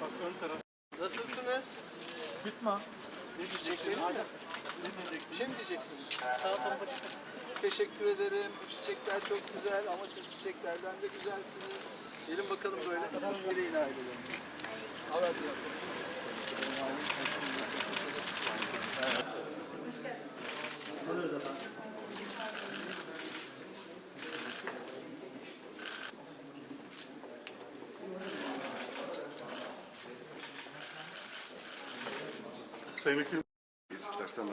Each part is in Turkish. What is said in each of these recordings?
Bak ön taraf. Nasılsınız? Bitme. Ne diyeceksiniz? Ne diyecek? Bir şey mi diyeceksiniz? Sağ tarafa çıkın. Teşekkür ederim. Bu çiçekler çok güzel ama siz çiçeklerden de güzelsiniz. Gelin bakalım böyle. Gideyin ailelerinize. Allah bilsin. Sayın Vekilim. İstersen de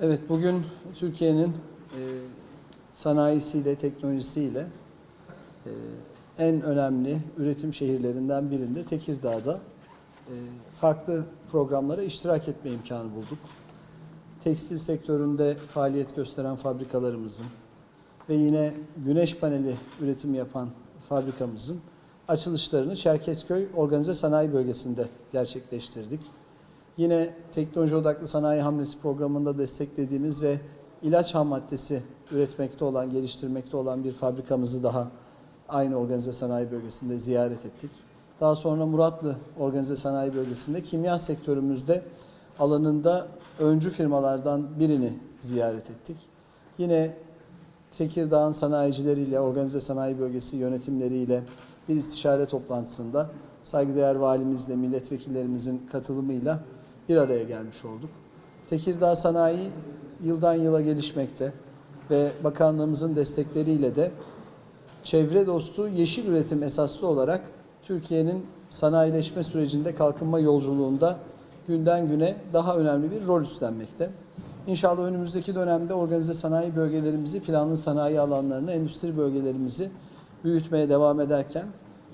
Evet, bugün Türkiye'nin e, sanayisiyle, teknolojisiyle e, en önemli üretim şehirlerinden birinde Tekirdağ'da e, farklı programlara iştirak etme imkanı bulduk. Tekstil sektöründe faaliyet gösteren fabrikalarımızın ve yine güneş paneli üretim yapan fabrikamızın açılışlarını Çerkezköy Organize Sanayi Bölgesi'nde gerçekleştirdik. Yine teknoloji odaklı sanayi hamlesi programında desteklediğimiz ve ilaç ham maddesi üretmekte olan, geliştirmekte olan bir fabrikamızı daha aynı organize sanayi bölgesinde ziyaret ettik. Daha sonra Muratlı Organize Sanayi Bölgesi'nde kimya sektörümüzde alanında öncü firmalardan birini ziyaret ettik. Yine Tekirdağ'ın sanayicileriyle, organize sanayi bölgesi yönetimleriyle bir istişare toplantısında saygıdeğer valimizle, milletvekillerimizin katılımıyla bir araya gelmiş olduk. Tekirdağ sanayi yıldan yıla gelişmekte ve bakanlığımızın destekleriyle de çevre dostu yeşil üretim esaslı olarak Türkiye'nin sanayileşme sürecinde kalkınma yolculuğunda günden güne daha önemli bir rol üstlenmekte. İnşallah önümüzdeki dönemde organize sanayi bölgelerimizi, planlı sanayi alanlarını, endüstri bölgelerimizi büyütmeye devam ederken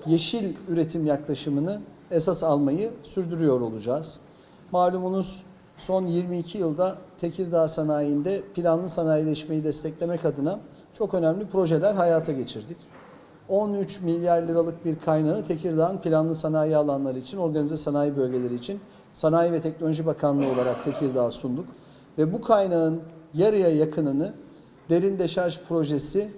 yeşil üretim yaklaşımını esas almayı sürdürüyor olacağız. Malumunuz son 22 yılda Tekirdağ sanayinde planlı sanayileşmeyi desteklemek adına çok önemli projeler hayata geçirdik. 13 milyar liralık bir kaynağı Tekirdağ'ın planlı sanayi alanları için, organize sanayi bölgeleri için Sanayi ve Teknoloji Bakanlığı olarak Tekirdağ'a sunduk. Ve bu kaynağın yarıya yakınını derin deşarj projesi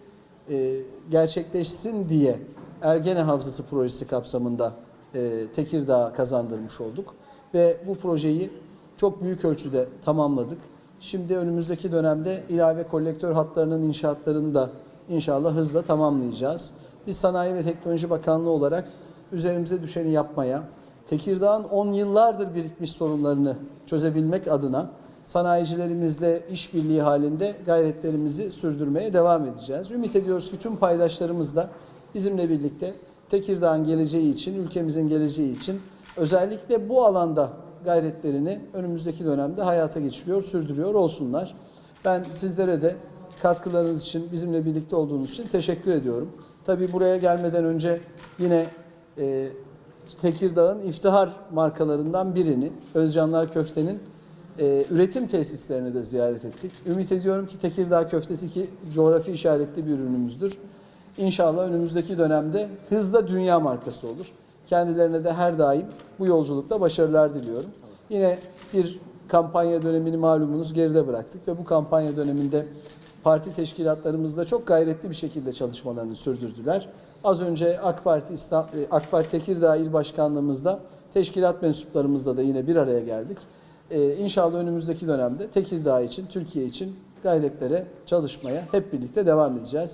e, gerçekleşsin diye Ergene Havzası projesi kapsamında e, Tekirdağ'a kazandırmış olduk. Ve bu projeyi çok büyük ölçüde tamamladık. Şimdi önümüzdeki dönemde ilave kolektör hatlarının inşaatlarını da inşallah hızla tamamlayacağız. Biz Sanayi ve Teknoloji Bakanlığı olarak üzerimize düşeni yapmaya, Tekirdağ'ın 10 yıllardır birikmiş sorunlarını çözebilmek adına sanayicilerimizle işbirliği halinde gayretlerimizi sürdürmeye devam edeceğiz. Ümit ediyoruz ki tüm paydaşlarımız da bizimle birlikte Tekirdağ'ın geleceği için, ülkemizin geleceği için özellikle bu alanda gayretlerini önümüzdeki dönemde hayata geçiriyor, sürdürüyor olsunlar. Ben sizlere de katkılarınız için, bizimle birlikte olduğunuz için teşekkür ediyorum. Tabii buraya gelmeden önce yine e, Tekirdağ'ın iftihar markalarından birini, Özcanlar Köfte'nin e, üretim tesislerini de ziyaret ettik. Ümit ediyorum ki Tekirdağ köftesi ki coğrafi işaretli bir ürünümüzdür. İnşallah önümüzdeki dönemde hızla dünya markası olur. Kendilerine de her daim bu yolculukta başarılar diliyorum. Yine bir kampanya dönemini malumunuz geride bıraktık ve bu kampanya döneminde parti teşkilatlarımızda çok gayretli bir şekilde çalışmalarını sürdürdüler. Az önce AK Parti e, AK Parti Tekirdağ İl Başkanlığımızda teşkilat mensuplarımızla da yine bir araya geldik. Ee, inşallah önümüzdeki dönemde Tekirdağ için, Türkiye için gayretlere çalışmaya hep birlikte devam edeceğiz.